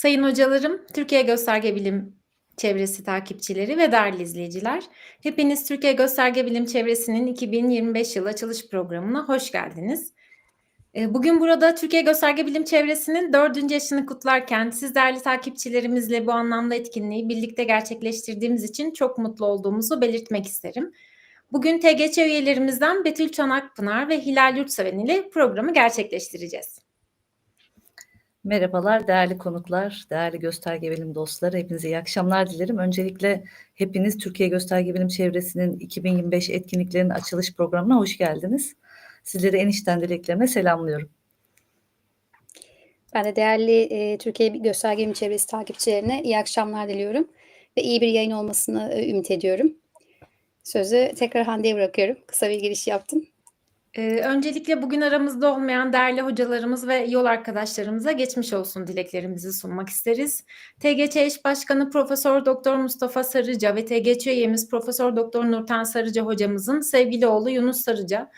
Sayın hocalarım, Türkiye Gösterge Bilim Çevresi takipçileri ve değerli izleyiciler, hepiniz Türkiye Gösterge Bilim Çevresi'nin 2025 yılı açılış programına hoş geldiniz. Ee, Bugün burada Türkiye Gösterge Bilim Çevresi'nin dördüncü yaşını kutlarken siz değerli takipçilerimizle bu anlamda etkinliği birlikte gerçekleştirdiğimiz için çok mutlu olduğumuzu belirtmek isterim. Bugün TGÇ üyelerimizden Betül Çanakpınar ve Hilal Yurtseven ile programı gerçekleştireceğiz. Merhabalar değerli konuklar, değerli gösterge bilim dostları. Hepinize iyi akşamlar dilerim. Öncelikle hepiniz Türkiye Gösterge Bilim Çevresi'nin 2025 etkinliklerinin açılış programına hoş geldiniz. Sizleri en içten dileklerime selamlıyorum. Ben de değerli e, Türkiye Gösterge Bilim Çevresi takipçilerine iyi akşamlar diliyorum ve iyi bir yayın olmasını e, ümit ediyorum. Sözü tekrar Hande'ye bırakıyorum. Kısa bir giriş yaptım. Ee, öncelikle bugün aramızda olmayan değerli hocalarımız ve yol arkadaşlarımıza geçmiş olsun dileklerimizi sunmak isteriz. TGÇ eş başkanı Profesör Doktor Mustafa Sarıca ve TGÇ üyemiz Profesör Doktor Nurten Sarıca hocamızın sevgili oğlu Yunus Sarıca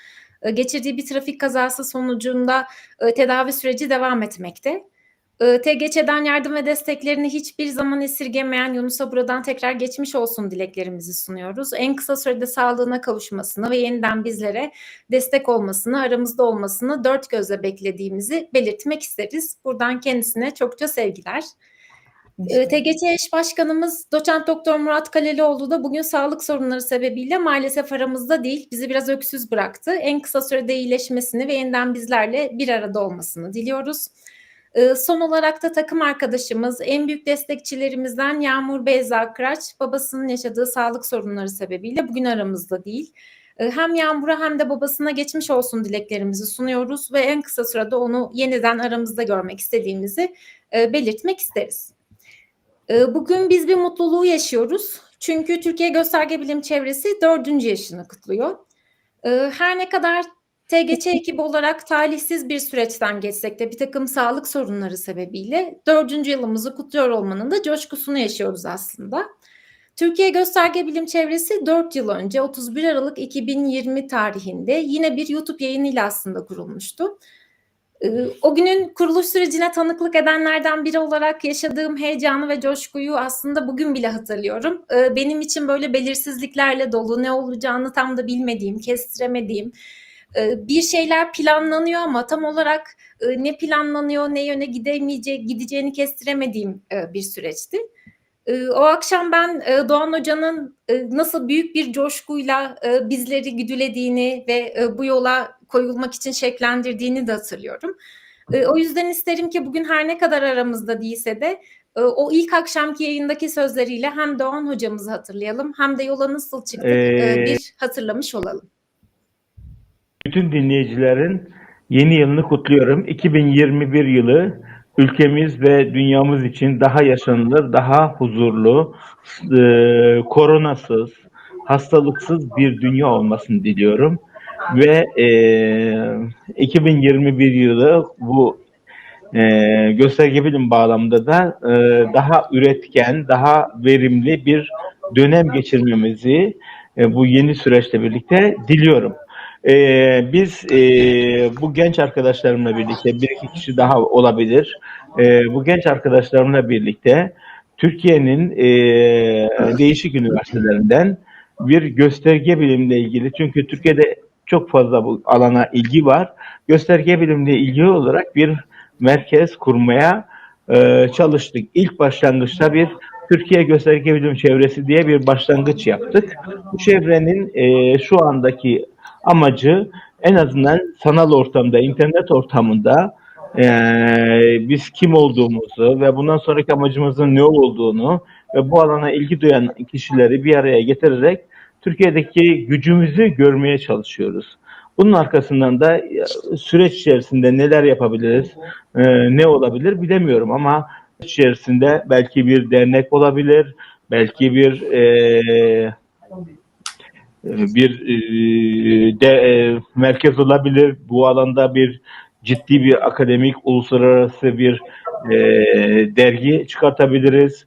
e, geçirdiği bir trafik kazası sonucunda e, tedavi süreci devam etmekte. E, TGÇ'den yardım ve desteklerini hiçbir zaman esirgemeyen Yunus'a buradan tekrar geçmiş olsun dileklerimizi sunuyoruz. En kısa sürede sağlığına kavuşmasını ve yeniden bizlere destek olmasını, aramızda olmasını dört gözle beklediğimizi belirtmek isteriz. Buradan kendisine çokça sevgiler. E, TGÇ eş başkanımız doçent doktor Murat Kalelioğlu da bugün sağlık sorunları sebebiyle maalesef aramızda değil. Bizi biraz öksüz bıraktı. En kısa sürede iyileşmesini ve yeniden bizlerle bir arada olmasını diliyoruz. Ee, Son olarak da takım arkadaşımız, en büyük destekçilerimizden Yağmur Beyza Kıraç, babasının yaşadığı sağlık sorunları sebebiyle bugün aramızda değil. Ee, Hem Yağmur'a hem de babasına geçmiş olsun dileklerimizi sunuyoruz ve en kısa sürede onu yeniden aramızda görmek istediğimizi e, belirtmek isteriz. Ee, Bugün biz bir mutluluğu yaşıyoruz. Çünkü Türkiye Gösterge Bilim Çevresi dördüncü yaşını kutluyor. Her ne kadar TGÇ ekibi olarak talihsiz bir süreçten geçsek de bir takım sağlık sorunları sebebiyle dördüncü yılımızı kutluyor olmanın da coşkusunu yaşıyoruz aslında. Türkiye Gösterge Bilim Çevresi 4 yıl önce 31 Aralık 2020 tarihinde yine bir YouTube yayınıyla aslında kurulmuştu. Ee, O günün kuruluş sürecine tanıklık edenlerden biri olarak yaşadığım heyecanı ve coşkuyu aslında bugün bile hatırlıyorum. Ee, Benim için böyle belirsizliklerle dolu, ne olacağını tam da bilmediğim, kestiremediğim, bir şeyler planlanıyor ama tam olarak e, ne planlanıyor, ne yöne gidemeyecek, gideceğini kestiremediğim e, bir süreçti. E, O akşam ben e, Doğan Hoca'nın nasıl büyük bir coşkuyla bizleri güdülediğini ve bu yola koyulmak için şeklendirdiğini de hatırlıyorum. O yüzden isterim ki bugün her ne kadar aramızda değilse de o ilk akşamki yayındaki sözleriyle hem Doğan hocamızı hatırlayalım hem de yola nasıl çıktık Ee, bir hatırlamış olalım. Bütün dinleyicilerin yeni yılını kutluyorum. 2021 yılı ülkemiz ve dünyamız için daha yaşanılır, daha huzurlu, e, koronasız, hastalıksız bir dünya olmasını diliyorum. Ve e, 2021 yılı bu e, gösterge bilim bağlamında da e, daha üretken, daha verimli bir dönem geçirmemizi e, bu yeni süreçle birlikte diliyorum. Ee, biz e, bu genç arkadaşlarımla birlikte bir iki kişi daha olabilir. Ee, bu genç arkadaşlarımla birlikte Türkiye'nin e, değişik üniversitelerinden bir gösterge bilimle ilgili çünkü Türkiye'de çok fazla bu alana ilgi var. Gösterge bilimle ilgili olarak bir merkez kurmaya e, çalıştık. İlk başlangıçta bir Türkiye Gösterge Bilim Çevresi diye bir başlangıç yaptık. Bu çevrenin e, şu andaki amacı en azından sanal ortamda, internet ortamında eee, biz kim olduğumuzu ve bundan sonraki amacımızın ne olduğunu ve bu alana ilgi duyan kişileri bir araya getirerek Türkiye'deki gücümüzü görmeye çalışıyoruz. Bunun arkasından da e, süreç içerisinde neler yapabiliriz, eee, ne olabilir bilemiyorum ama içerisinde belki bir dernek olabilir, belki bir eee bir e, de e, merkez olabilir. Bu alanda bir ciddi bir akademik, uluslararası bir e, dergi çıkartabiliriz.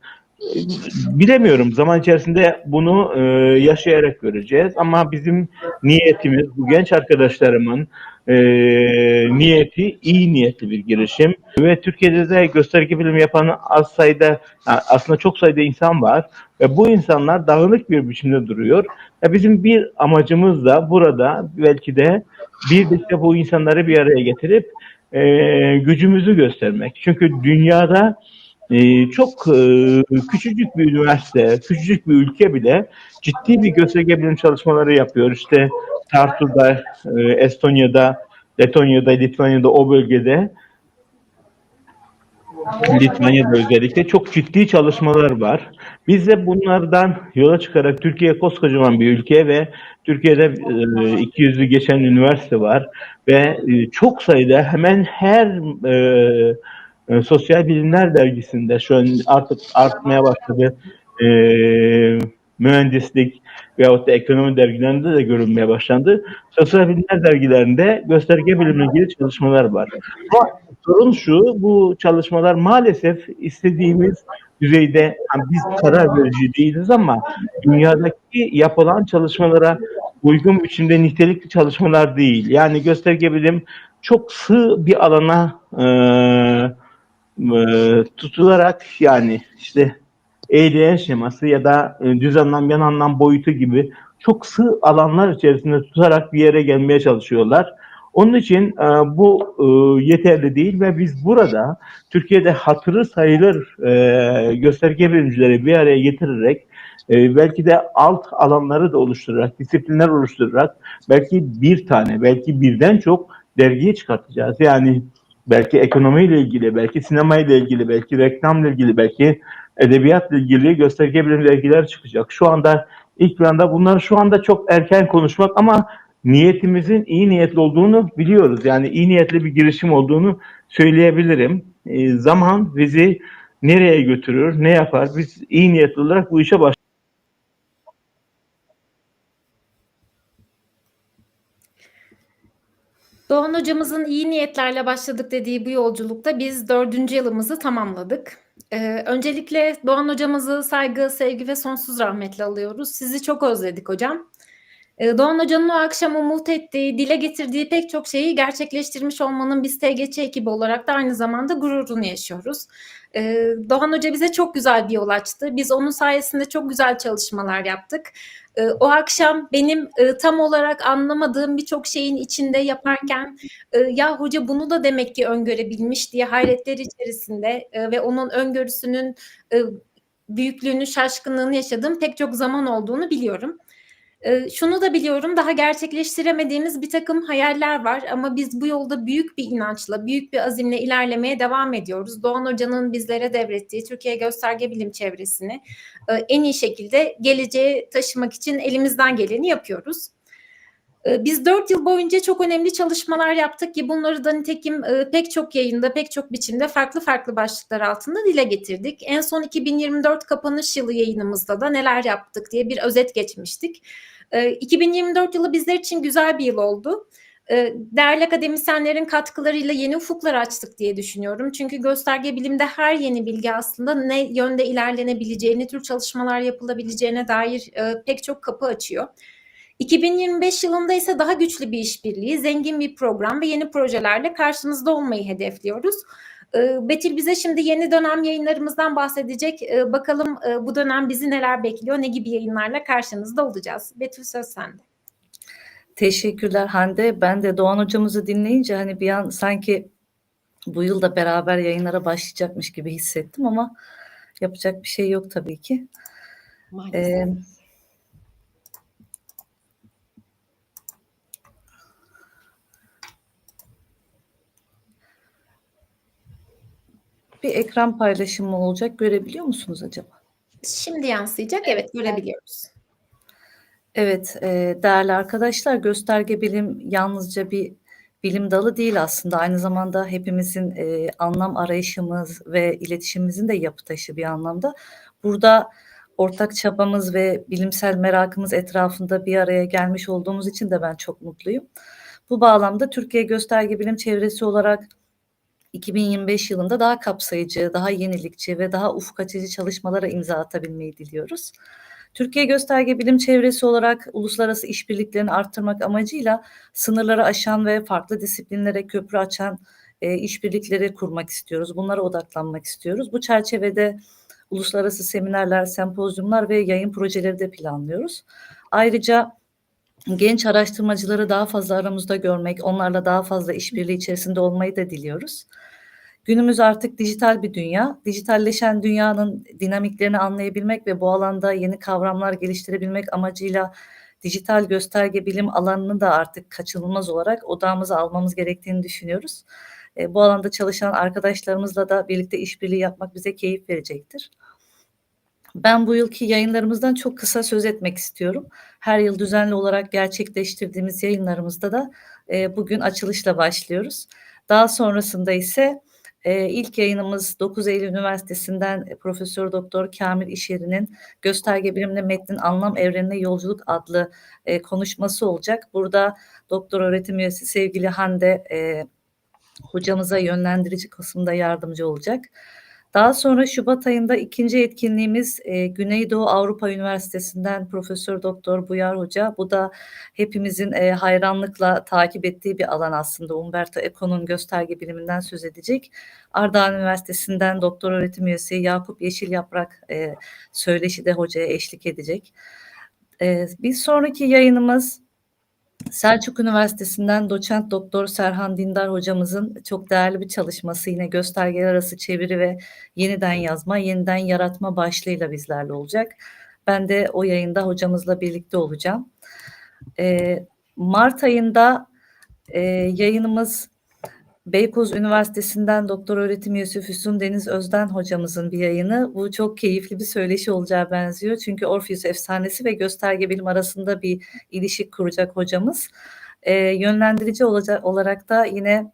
Bilemiyorum. Zaman içerisinde bunu e, yaşayarak göreceğiz. Ama bizim niyetimiz, bu genç arkadaşlarımın e, niyeti iyi niyetli bir girişim. Ve Türkiye'de de gösterge bilim yapan az sayıda, aslında çok sayıda insan var. Ve bu insanlar dağınık bir biçimde duruyor. Ya bizim bir amacımız da burada belki de birlikte bu insanları bir araya getirip e, gücümüzü göstermek. Çünkü dünyada e, çok e, küçücük bir üniversite, küçücük bir ülke bile ciddi bir gösterge bilim çalışmaları yapıyor. İşte Tartu'da, e, Estonya'da, Letonya'da, Litvanya'da o bölgede Litvanya'da özellikle çok ciddi çalışmalar var. Biz de bunlardan yola çıkarak Türkiye koskocaman bir ülke ve Türkiye'de e, 200'ü geçen üniversite var ve e, çok sayıda hemen her e, e, Sosyal Bilimler Dergisi'nde şu an artık artmaya başladı. E, mühendislik veyahut da ekonomi dergilerinde de görünmeye başlandı. Sosyal Bilimler dergilerinde gösterge bilimle ilgili çalışmalar var. Ama sorun şu, bu çalışmalar maalesef istediğimiz düzeyde, yani biz karar verici değiliz ama dünyadaki yapılan çalışmalara uygun biçimde nitelikli çalışmalar değil. Yani gösterge bilim çok sığ bir alana eee e, tutularak yani işte eğleyen şeması ya da e, düz anlam yan anlam boyutu gibi çok sığ alanlar içerisinde tutarak bir yere gelmeye çalışıyorlar. Onun için e, bu e, yeterli değil ve biz burada Türkiye'de hatırı sayılır e, gösterge bilimcileri bir araya getirerek e, belki de alt alanları da oluşturarak, disiplinler oluşturarak belki bir tane, belki birden çok dergiyi çıkartacağız. Yani belki ekonomiyle ilgili, belki sinemayla ilgili, belki reklamla ilgili, belki edebiyatla ilgili gösterge bilim dergiler çıkacak. Şu anda ilk planda bunları şu anda çok erken konuşmak ama niyetimizin iyi niyetli olduğunu biliyoruz. Yani iyi niyetli bir girişim olduğunu söyleyebilirim. E, zaman bizi nereye götürür, ne yapar? Biz iyi niyetli olarak bu işe baş Doğan hocamızın iyi niyetlerle başladık dediği bu yolculukta biz dördüncü yılımızı tamamladık. Ee, öncelikle Doğan hocamızı saygı, sevgi ve sonsuz rahmetle alıyoruz. Sizi çok özledik hocam. Ee, Doğan Hoca'nın o akşam umut ettiği, dile getirdiği pek çok şeyi gerçekleştirmiş olmanın biz TGÇ ekibi olarak da aynı zamanda gururunu yaşıyoruz. Ee, Doğan Hoca bize çok güzel bir yol açtı. Biz onun sayesinde çok güzel çalışmalar yaptık. Ee, o akşam benim e, tam olarak anlamadığım birçok şeyin içinde yaparken e, ya hoca bunu da demek ki öngörebilmiş diye hayretler içerisinde e, ve onun öngörüsünün büyüklüğünü, şaşkınlığını yaşadığım pek çok zaman olduğunu biliyorum. Şunu da biliyorum daha gerçekleştiremediğimiz bir takım hayaller var ama biz bu yolda büyük bir inançla, büyük bir azimle ilerlemeye devam ediyoruz. Doğan Hoca'nın bizlere devrettiği Türkiye Gösterge Bilim Çevresini en iyi şekilde geleceğe taşımak için elimizden geleni yapıyoruz. Biz dört yıl boyunca çok önemli çalışmalar yaptık ki bunları da nitekim pek çok yayında, pek çok biçimde farklı farklı başlıklar altında dile getirdik. En son 2024 kapanış yılı yayınımızda da neler yaptık diye bir özet geçmiştik. E, 2024 yılı bizler için güzel bir yıl oldu. E, Değerli akademisyenlerin katkılarıyla yeni ufuklar açtık diye düşünüyorum. Çünkü gösterge bilimde her yeni bilgi aslında ne yönde ilerlenebileceği, ne tür çalışmalar yapılabileceğine dair e, pek çok kapı açıyor. 2025 yılında ise daha güçlü bir işbirliği, zengin bir program ve yeni projelerle karşınızda olmayı hedefliyoruz. Ee, Betül bize şimdi yeni dönem yayınlarımızdan bahsedecek. Ee, Bakalım e, bu dönem bizi neler bekliyor, ne gibi yayınlarla karşınızda olacağız. Betül söz sende. Teşekkürler Hande. Ben de Doğan hocamızı dinleyince hani bir an sanki bu yıl da beraber yayınlara başlayacakmış gibi hissettim ama yapacak bir şey yok tabii ki. Maalesef. Ee, bir ekran paylaşımı olacak. Görebiliyor musunuz acaba? Şimdi yansıyacak, evet görebiliyoruz. Evet, e, değerli arkadaşlar, gösterge bilim yalnızca bir bilim dalı değil aslında. Aynı zamanda hepimizin e, anlam arayışımız ve iletişimimizin de yapı taşı bir anlamda. Burada ortak çabamız ve bilimsel merakımız etrafında bir araya gelmiş olduğumuz için de ben çok mutluyum. Bu bağlamda Türkiye Gösterge Bilim Çevresi olarak 2025 yılında daha kapsayıcı, daha yenilikçi ve daha ufuk açıcı çalışmalara imza atabilmeyi diliyoruz. Türkiye Gösterge Bilim Çevresi olarak uluslararası işbirliklerini arttırmak amacıyla sınırları aşan ve farklı disiplinlere köprü açan e, işbirlikleri kurmak istiyoruz. Bunlara odaklanmak istiyoruz. Bu çerçevede uluslararası seminerler, sempozyumlar ve yayın projeleri de planlıyoruz. Ayrıca genç araştırmacıları daha fazla aramızda görmek, onlarla daha fazla işbirliği içerisinde olmayı da diliyoruz. Günümüz artık dijital bir dünya. Dijitalleşen dünyanın dinamiklerini anlayabilmek ve bu alanda yeni kavramlar geliştirebilmek amacıyla dijital gösterge bilim alanını da artık kaçınılmaz olarak odağımıza almamız gerektiğini düşünüyoruz. E, bu alanda çalışan arkadaşlarımızla da birlikte işbirliği yapmak bize keyif verecektir. Ben bu yılki yayınlarımızdan çok kısa söz etmek istiyorum. Her yıl düzenli olarak gerçekleştirdiğimiz yayınlarımızda da e, bugün açılışla başlıyoruz. Daha sonrasında ise e, ilk yayınımız 9 Eylül Üniversitesi'nden Profesör Doktor Kamil İşeri'nin Gösterge Bilimle Metnin Anlam Evrenine Yolculuk adlı e, konuşması olacak. Burada doktor öğretim üyesi sevgili Hande e, hocamıza yönlendirici kısımda yardımcı olacak. Daha sonra Şubat ayında ikinci etkinliğimiz e, Güneydoğu Avrupa Üniversitesi'nden Profesör Doktor Buyar Hoca. Bu da hepimizin e, hayranlıkla takip ettiği bir alan aslında. Umberto Eco'nun gösterge biliminden söz edecek. Ardahan Üniversitesi'nden doktor öğretim üyesi Yakup Yeşil Yaprak e, söyleşi de hocaya eşlik edecek. E, bir sonraki yayınımız Selçuk Üniversitesi'nden doçent doktor Serhan Dindar hocamızın çok değerli bir çalışması yine göstergeler arası çeviri ve yeniden yazma, yeniden yaratma başlığıyla bizlerle olacak. Ben de o yayında hocamızla birlikte olacağım. Ee, Mart ayında e, yayınımız Beykoz Üniversitesi'nden doktor öğretim üyesi Füsun Deniz Özden hocamızın bir yayını. Bu çok keyifli bir söyleşi olacağı benziyor. Çünkü Orpheus efsanesi ve gösterge bilim arasında bir ilişki kuracak hocamız. Ee, yönlendirici olacak olarak da yine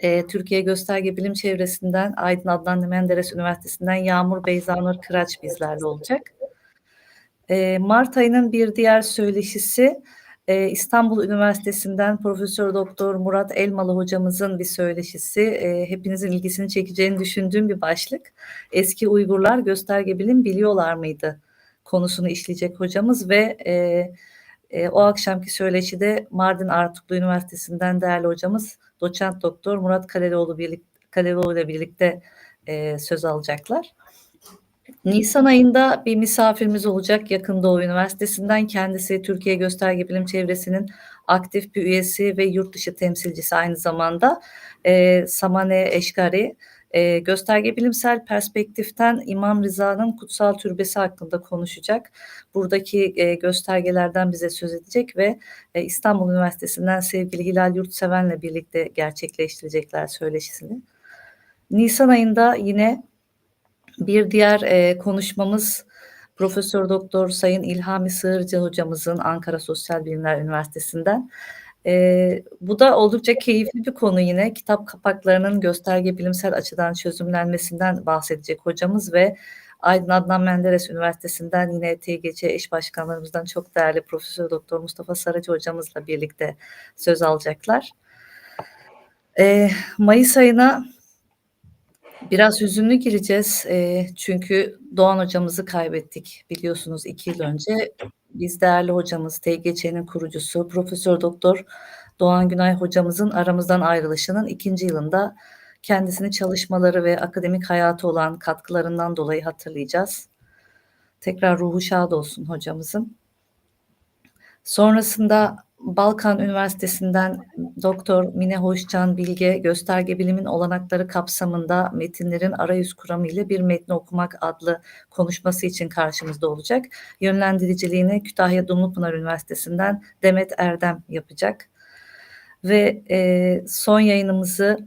e, Türkiye Gösterge Bilim Çevresi'nden Aydın Adnan Menderes Üniversitesi'nden Yağmur Beyzanur Kıraç bizlerle olacak. E, Mart ayının bir diğer söyleşisi ee, İstanbul Üniversitesi'nden Profesör Doktor Murat Elmalı hocamızın bir söyleşisi. Ee, hepinizin ilgisini çekeceğini düşündüğüm bir başlık. Eski Uygurlar gösterge bilim biliyorlar mıydı? konusunu işleyecek hocamız ve e, e, o akşamki söyleşide Mardin Artuklu Üniversitesi'nden değerli hocamız Doçent Doktor Murat Kalelioğlu birlik, Kalelioğlu ile birlikte e, söz alacaklar. Nisan ayında bir misafirimiz olacak Yakın Doğu Üniversitesi'nden. Kendisi Türkiye Gösterge Bilim Çevresi'nin aktif bir üyesi ve yurt dışı temsilcisi aynı zamanda. E, Samane Eşkari e, gösterge bilimsel perspektiften İmam Rıza'nın kutsal türbesi hakkında konuşacak. Buradaki e, göstergelerden bize söz edecek ve e, İstanbul Üniversitesi'nden sevgili Hilal Yurtseven'le birlikte gerçekleştirecekler söyleşisini. Nisan ayında yine bir diğer e, konuşmamız Profesör Doktor Sayın İlhami Sığırcı hocamızın Ankara Sosyal Bilimler Üniversitesi'nden. E, bu da oldukça keyifli bir konu yine. Kitap kapaklarının gösterge bilimsel açıdan çözümlenmesinden bahsedecek hocamız ve Aydın Adnan Menderes Üniversitesi'nden yine TGC eş başkanlarımızdan çok değerli Profesör Doktor Mustafa Sarıcı hocamızla birlikte söz alacaklar. E, Mayıs ayına Biraz hüzünlü gireceğiz e, çünkü Doğan hocamızı kaybettik biliyorsunuz iki yıl önce. Biz değerli hocamız, TGÇ'nin kurucusu Profesör Doktor Doğan Günay hocamızın aramızdan ayrılışının ikinci yılında kendisini çalışmaları ve akademik hayatı olan katkılarından dolayı hatırlayacağız. Tekrar ruhu şad olsun hocamızın. Sonrasında Balkan Üniversitesi'nden Doktor Mine Hoşcan Bilge Gösterge Bilimin Olanakları kapsamında metinlerin arayüz kuramı ile bir metni okumak adlı konuşması için karşımızda olacak. Yönlendiriciliğini Kütahya Dumlupınar Üniversitesi'nden Demet Erdem yapacak. Ve e, son yayınımızı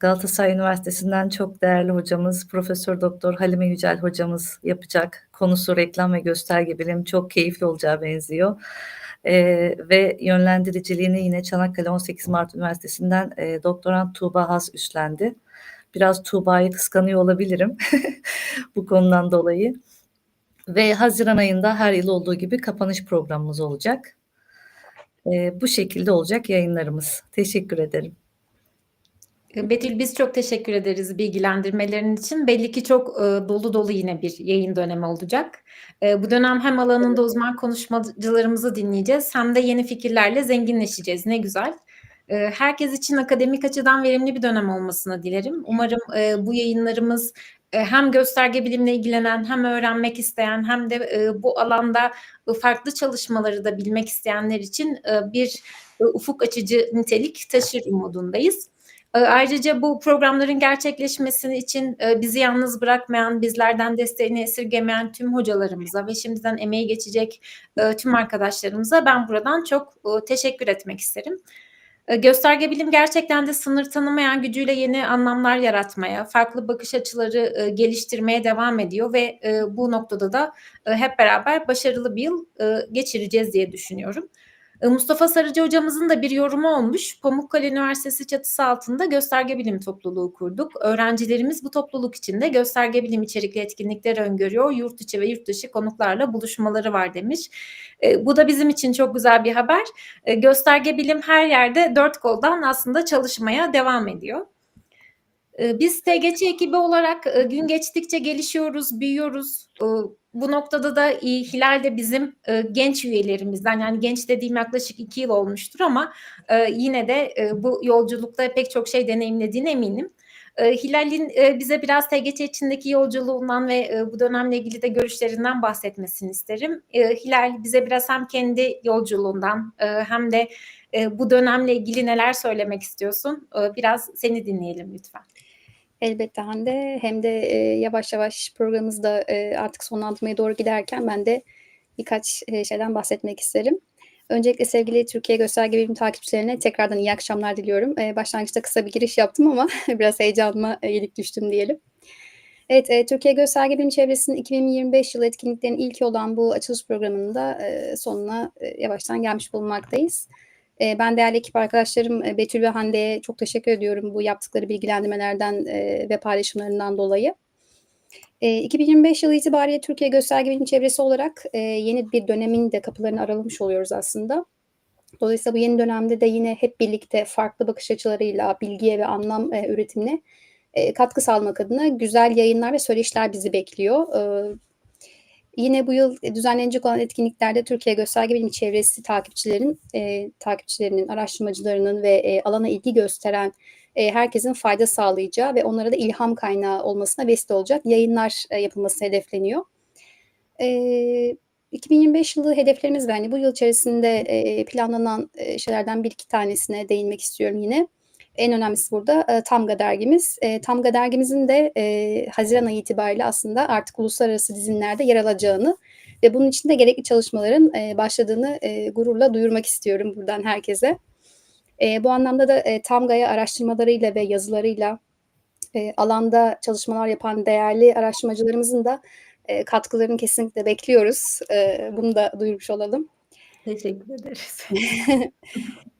Galatasaray Üniversitesi'nden çok değerli hocamız Profesör Doktor Halime Yücel hocamız yapacak. Konusu reklam ve gösterge bilim çok keyifli olacağı benziyor e, ve yönlendiriciliğini yine Çanakkale 18 Mart Üniversitesi'nden e, doktorant Tuğba Has üstlendi. Biraz Tuğba'yı kıskanıyor olabilirim bu konudan dolayı. Ve Haziran ayında her yıl olduğu gibi kapanış programımız olacak. E, bu şekilde olacak yayınlarımız. Teşekkür ederim. Betül biz çok teşekkür ederiz bilgilendirmelerin için. Belli ki çok e, dolu dolu yine bir yayın dönemi olacak. E, bu dönem hem alanında uzman konuşmacılarımızı dinleyeceğiz hem de yeni fikirlerle zenginleşeceğiz. Ne güzel. E, herkes için akademik açıdan verimli bir dönem olmasını dilerim. Umarım e, bu yayınlarımız e, hem gösterge bilimle ilgilenen hem öğrenmek isteyen hem de e, bu alanda farklı çalışmaları da bilmek isteyenler için e, bir ufuk açıcı nitelik taşır umudundayız. E, Ayrıca bu programların gerçekleşmesi için e, bizi yalnız bırakmayan, bizlerden desteğini esirgemeyen tüm hocalarımıza ve şimdiden emeği geçecek e, tüm arkadaşlarımıza ben buradan çok e, teşekkür etmek isterim. Gösterge bilim gerçekten de sınır tanımayan gücüyle yeni anlamlar yaratmaya, farklı bakış açıları geliştirmeye devam ediyor ve bu noktada da hep beraber başarılı bir yıl geçireceğiz diye düşünüyorum. E, Mustafa Sarıcı hocamızın da bir yorumu olmuş. Pamukkale Üniversitesi çatısı altında gösterge bilim topluluğu kurduk. Öğrencilerimiz bu topluluk içinde gösterge bilim içerikli etkinlikler öngörüyor. Yurt içi ve yurt dışı konuklarla buluşmaları var demiş. E, bu da bizim için çok güzel bir haber. E, gösterge bilim her yerde dört koldan aslında çalışmaya devam ediyor. E, Biz TGC ekibi olarak e, gün geçtikçe gelişiyoruz, büyüyoruz. E, Bu noktada da Hilal de bizim e, genç üyelerimizden yani genç dediğim yaklaşık iki yıl olmuştur ama e, yine de bu yolculukta pek çok şey deneyimlediğine eminim. Hilal'in bize biraz TGC içindeki yolculuğundan ve bu dönemle ilgili de görüşlerinden bahsetmesini isterim. Hilal bize biraz hem kendi yolculuğundan hem de bu dönemle ilgili neler söylemek istiyorsun? Biraz seni dinleyelim lütfen. Elbette Hande. Hem de e, yavaş yavaş programımız da e, artık sonlandırmaya doğru giderken ben de birkaç e, şeyden bahsetmek isterim. Öncelikle sevgili Türkiye Gösterge Bilim takipçilerine tekrardan iyi akşamlar diliyorum. E, başlangıçta kısa bir giriş yaptım ama biraz heyecanıma e, yenik düştüm diyelim. Evet, e, Türkiye Gösterge Bilim Çevresi'nin 2025 yılı etkinliklerinin ilki olan bu açılış programında e, sonuna e, yavaştan gelmiş bulunmaktayız. E, ben değerli ekip arkadaşlarım e, Betül ve Hande'ye çok teşekkür ediyorum bu yaptıkları bilgilendirmelerden e, ve paylaşımlarından dolayı. E, 2025 yılı itibariyle Türkiye Gösterge Bilim Çevresi olarak e, yeni bir dönemin de kapılarını aralamış oluyoruz aslında. Dolayısıyla bu yeni dönemde de yine hep birlikte farklı bakış açılarıyla bilgiye ve anlam üretimine katkı sağlamak adına güzel yayınlar ve söyleşiler bizi bekliyor. Yine bu yıl düzenlenecek olan etkinliklerde Türkiye Gösterge Bilim Çevresi takipçilerin, e, takipçilerinin, araştırmacılarının ve e, alana ilgi gösteren e, herkesin fayda sağlayacağı ve onlara da ilham kaynağı olmasına vesile olacak yayınlar e, yapılması hedefleniyor. E, 2025 yılı hedeflerimiz ve hani bu yıl içerisinde e, planlanan e, şeylerden bir iki tanesine değinmek istiyorum yine. En önemlisi burada e, Tamga dergimiz. E, Tamga dergimizin de e, Haziran ayı itibariyle aslında artık uluslararası dizinlerde yer alacağını ve bunun için de gerekli çalışmaların e, başladığını e, gururla duyurmak istiyorum buradan herkese. E, bu anlamda da e, Tamga'ya araştırmalarıyla ve yazılarıyla e, alanda çalışmalar yapan değerli araştırmacılarımızın da e, katkılarını kesinlikle bekliyoruz. E, bunu da duyurmuş olalım. Teşekkür ederiz.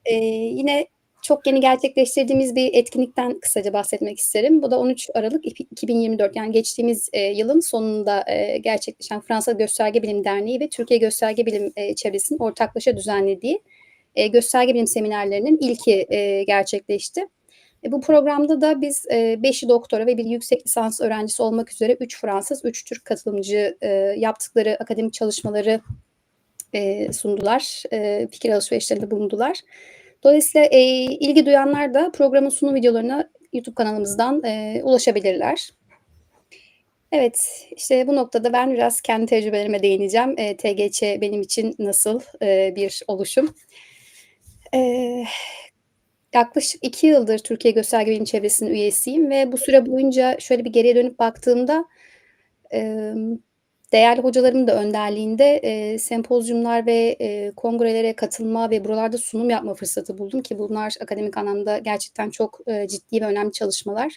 e, yine çok yeni gerçekleştirdiğimiz bir etkinlikten kısaca bahsetmek isterim. Bu da 13 Aralık 2024 yani geçtiğimiz e, yılın sonunda e, gerçekleşen Fransa Gösterge Bilim Derneği ve Türkiye Gösterge Bilim e, Çevresi'nin ortaklaşa düzenlediği e, gösterge bilim seminerlerinin ilki e, gerçekleşti. E, bu programda da biz 5'i doktora ve bir yüksek lisans öğrencisi olmak üzere 3 Fransız, 3 Türk katılımcı e, yaptıkları akademik çalışmaları e, sundular. E, fikir alışverişlerinde bulundular. Dolayısıyla e, ilgi duyanlar da programın sunum videolarına YouTube kanalımızdan e, ulaşabilirler. Evet, işte bu noktada ben biraz kendi tecrübelerime değineceğim. E, TGC benim için nasıl e, bir oluşum? E, yaklaşık iki yıldır Türkiye Gösterge Bilim Çevresi'nin üyesiyim ve bu süre boyunca şöyle bir geriye dönüp baktığımda e, değerli hocalarımın da önderliğinde e, sempozyumlar ve e, kongrelere katılma ve buralarda sunum yapma fırsatı buldum ki bunlar akademik anlamda gerçekten çok e, ciddi ve önemli çalışmalar.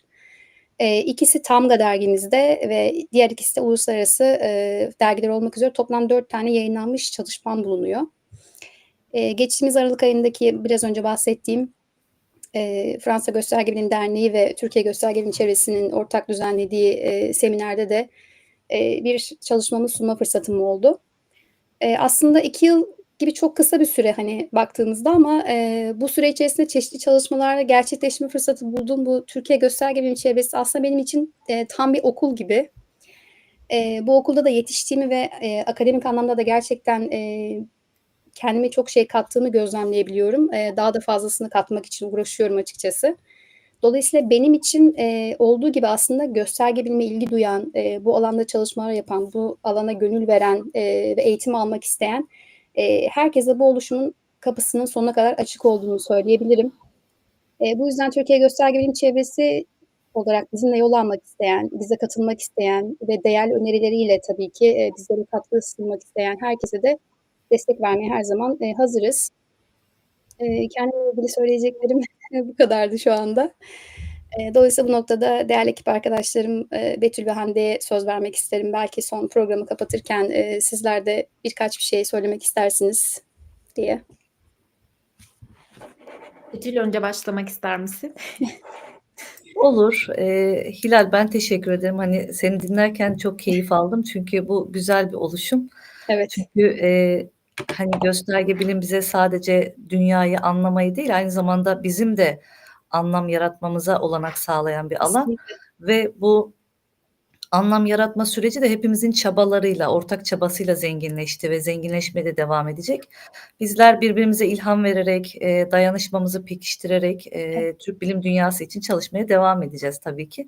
E, ikisi Tamga dergimizde ve diğer ikisi de uluslararası e, dergiler olmak üzere toplam dört tane yayınlanmış çalışmam bulunuyor. E, geçtiğimiz Aralık ayındaki biraz önce bahsettiğim e, Fransa Gösterge Bilim Derneği ve Türkiye Gösterge Bilim Çevresi'nin ortak düzenlediği e, seminerde de e, bir çalışmamı sunma fırsatım oldu. E, aslında iki yıl gibi çok kısa bir süre hani baktığımızda ama e, bu süre içerisinde çeşitli çalışmalarla gerçekleşme fırsatı bulduğum bu Türkiye Gösterge Bilimi Çevresi aslında benim için e, tam bir okul gibi. E, bu okulda da yetiştiğimi ve e, akademik anlamda da gerçekten e, kendime çok şey kattığımı gözlemleyebiliyorum. E, daha da fazlasını katmak için uğraşıyorum açıkçası. Dolayısıyla benim için e, olduğu gibi aslında gösterge bilime ilgi duyan, e, bu alanda çalışmalar yapan, bu alana gönül veren e, ve eğitim almak isteyen e, herkese bu oluşumun kapısının sonuna kadar açık olduğunu söyleyebilirim. E, bu yüzden Türkiye Gösterge Bilim Çevresi olarak bizimle yol almak isteyen, bize katılmak isteyen ve değerli önerileriyle tabii ki e, bizlere katkı sunmak isteyen herkese de destek vermeye her zaman e, hazırız. E, kendimle ilgili söyleyeceklerim bu kadardı şu anda. E, dolayısıyla bu noktada değerli ekip arkadaşlarım e, Betül ve Hande'ye söz vermek isterim. Belki son programı kapatırken e, sizler de birkaç bir şey söylemek istersiniz diye. Betül önce başlamak ister misin? Olur. Ee, Hilal ben teşekkür ederim. Hani seni dinlerken çok keyif aldım. Çünkü bu güzel bir oluşum. Evet. Çünkü e, hani gösterge bilim bize sadece dünyayı anlamayı değil aynı zamanda bizim de anlam yaratmamıza olanak sağlayan bir alan. Kesinlikle. Ve bu anlam yaratma süreci de hepimizin çabalarıyla, ortak çabasıyla zenginleşti ve zenginleşmeye de devam edecek. Bizler birbirimize ilham vererek, e, dayanışmamızı pekiştirerek e, Türk bilim dünyası için çalışmaya devam edeceğiz tabii ki.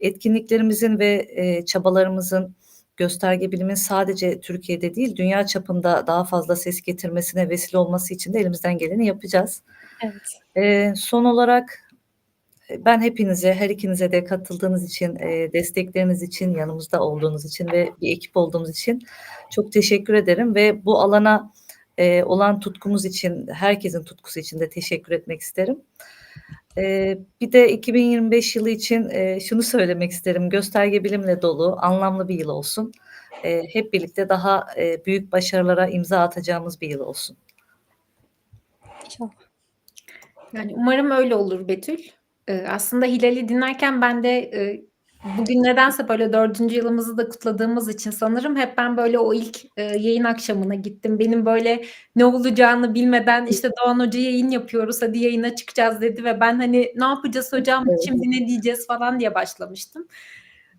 Etkinliklerimizin ve e, çabalarımızın gösterge bilimin sadece Türkiye'de değil, dünya çapında daha fazla ses getirmesine vesile olması için de elimizden geleni yapacağız. Evet. E, son olarak e, ben hepinize, her ikinize de katıldığınız için, e, destekleriniz için, yanımızda olduğunuz için ve bir ekip olduğumuz için çok teşekkür ederim ve bu alana e, olan tutkumuz için, herkesin tutkusu için de teşekkür etmek isterim. E, bir de 2025 yılı için e, şunu söylemek isterim. Gösterge bilimle dolu, anlamlı bir yıl olsun. E, hep birlikte daha e, büyük başarılara imza atacağımız bir yıl olsun. Yani umarım öyle olur Betül. Ee, aslında Hilal'i dinlerken ben de e, bugün nedense böyle dördüncü yılımızı da kutladığımız için sanırım hep ben böyle o ilk e, yayın akşamına gittim. Benim böyle ne olacağını bilmeden işte Doğan Hoca yayın yapıyoruz hadi yayına çıkacağız dedi ve ben hani ne yapacağız hocam şimdi ne diyeceğiz falan diye başlamıştım.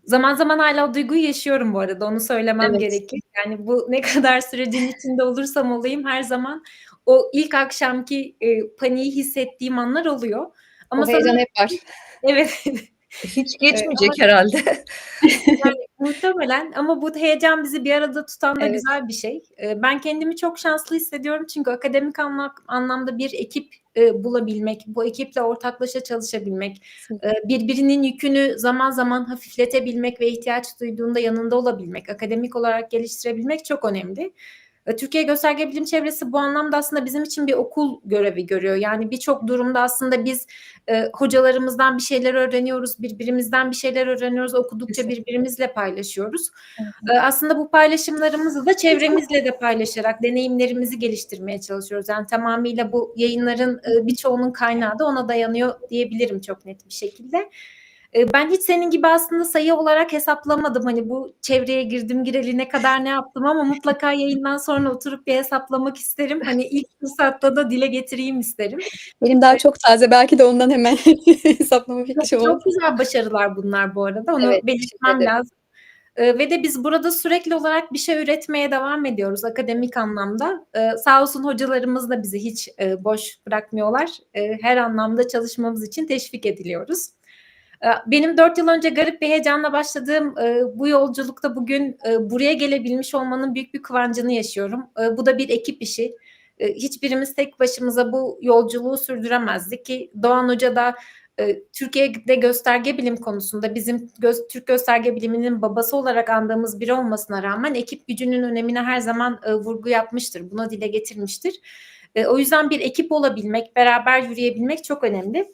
Zaman zaman hala o duyguyu yaşıyorum bu arada onu söylemem Evet. gerekir. Yani bu ne kadar sürecin içinde olursam olayım her zaman o ilk akşamki e, paniği hissettiğim anlar oluyor. Ama o heyecan sanırım hep var. evet Hiç geçmeyecek herhalde. yani muhtemelen ama bu heyecan bizi bir arada tutan da Evet. güzel bir şey. Ee, Ben kendimi çok şanslı hissediyorum çünkü akademik anla- anlamda bir ekip e, bulabilmek, bu ekiple ortaklaşa çalışabilmek, e, birbirinin yükünü zaman zaman hafifletebilmek ve ihtiyaç duyduğunda yanında olabilmek, akademik olarak geliştirebilmek çok önemli. E, Türkiye Gösterge Bilim Çevresi bu anlamda aslında bizim için bir okul görevi görüyor. Yani birçok durumda aslında biz e, hocalarımızdan bir şeyler öğreniyoruz, birbirimizden bir şeyler öğreniyoruz, okudukça birbirimizle paylaşıyoruz. E, aslında bu paylaşımlarımızı da çevremizle de paylaşarak deneyimlerimizi geliştirmeye çalışıyoruz. Yani tamamıyla bu yayınların e, birçoğunun kaynağı da ona dayanıyor diyebilirim çok net bir şekilde. E, Ben hiç senin gibi aslında sayı olarak hesaplamadım. Hani bu çevreye girdim gireli ne kadar ne yaptım ama mutlaka yayından sonra oturup bir hesaplamak isterim. Hani ilk fırsatta da dile getireyim isterim. Benim daha çok taze. Belki de ondan hemen hesaplama fikri Çok, oldu. çok güzel başarılar bunlar bu arada. Onu Evet, belirtmem lazım. Ee, ve de biz burada sürekli olarak bir şey üretmeye devam ediyoruz akademik anlamda. Ee, sağ olsun hocalarımız da bizi hiç e, boş bırakmıyorlar. Ee, her anlamda çalışmamız için teşvik ediliyoruz. Ee, Benim dört yıl önce garip bir heyecanla başladığım e, bu yolculukta bugün e, buraya gelebilmiş olmanın büyük bir kıvancını yaşıyorum. E, bu da bir ekip işi. Hiçbirimiz tek başımıza bu yolculuğu sürdüremezdik ki Doğan Hoca da Türkiye'de gösterge bilim konusunda bizim göz, Türk gösterge biliminin babası olarak andığımız biri olmasına rağmen ekip gücünün önemine her zaman e, vurgu yapmıştır. Buna dile getirmiştir. E, o yüzden bir ekip olabilmek, beraber yürüyebilmek çok önemli.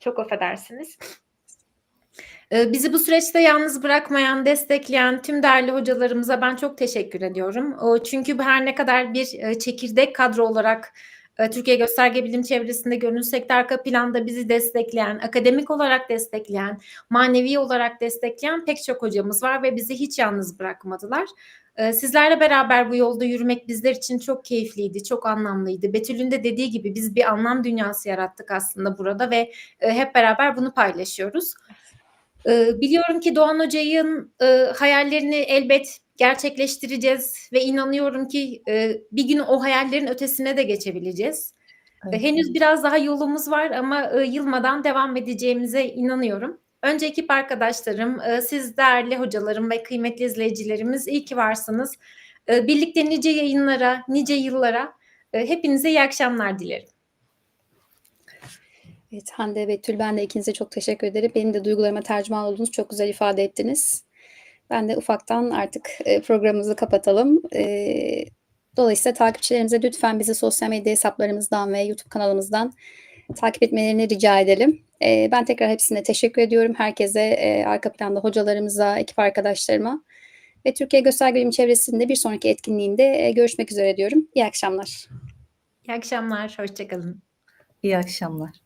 Çok affedersiniz. E, Bizi bu süreçte yalnız bırakmayan, destekleyen tüm değerli hocalarımıza ben çok teşekkür ediyorum. Çünkü her ne kadar bir e, çekirdek kadro olarak e, Türkiye Gösterge Bilim Çevresinde görünsek de arka planda bizi destekleyen, akademik olarak destekleyen, manevi olarak destekleyen pek çok hocamız var ve bizi hiç yalnız bırakmadılar. Ee, Sizlerle beraber bu yolda yürümek bizler için çok keyifliydi, çok anlamlıydı. Betül'ün de dediği gibi biz bir anlam dünyası yarattık aslında burada ve e, hep beraber bunu paylaşıyoruz. Ee, Biliyorum ki Doğan Hoca'nın e, hayallerini elbet gerçekleştireceğiz ve inanıyorum ki e, bir gün o hayallerin ötesine de geçebileceğiz. Evet. Henüz biraz daha yolumuz var ama e, yılmadan devam edeceğimize inanıyorum. Önce ekip arkadaşlarım, e, siz değerli hocalarım ve kıymetli izleyicilerimiz iyi ki varsınız. E, Birlikte nice yayınlara, nice yıllara e, hepinize iyi akşamlar dilerim. Evet Hande Betül ben de ikinize çok teşekkür ederim. Benim de duygularıma tercüman oldunuz. Çok güzel ifade ettiniz. Ben de ufaktan artık e, programımızı kapatalım. E, Dolayısıyla takipçilerimize lütfen bizi sosyal medya hesaplarımızdan ve YouTube kanalımızdan takip etmelerini rica edelim. E, Ben tekrar hepsine teşekkür ediyorum. Herkese, arka planda hocalarımıza, ekip arkadaşlarıma ve Türkiye Gösterge Bilim Çevresi'nde bir sonraki etkinliğinde görüşmek üzere diyorum. İyi akşamlar. İyi akşamlar, hoşçakalın. İyi akşamlar.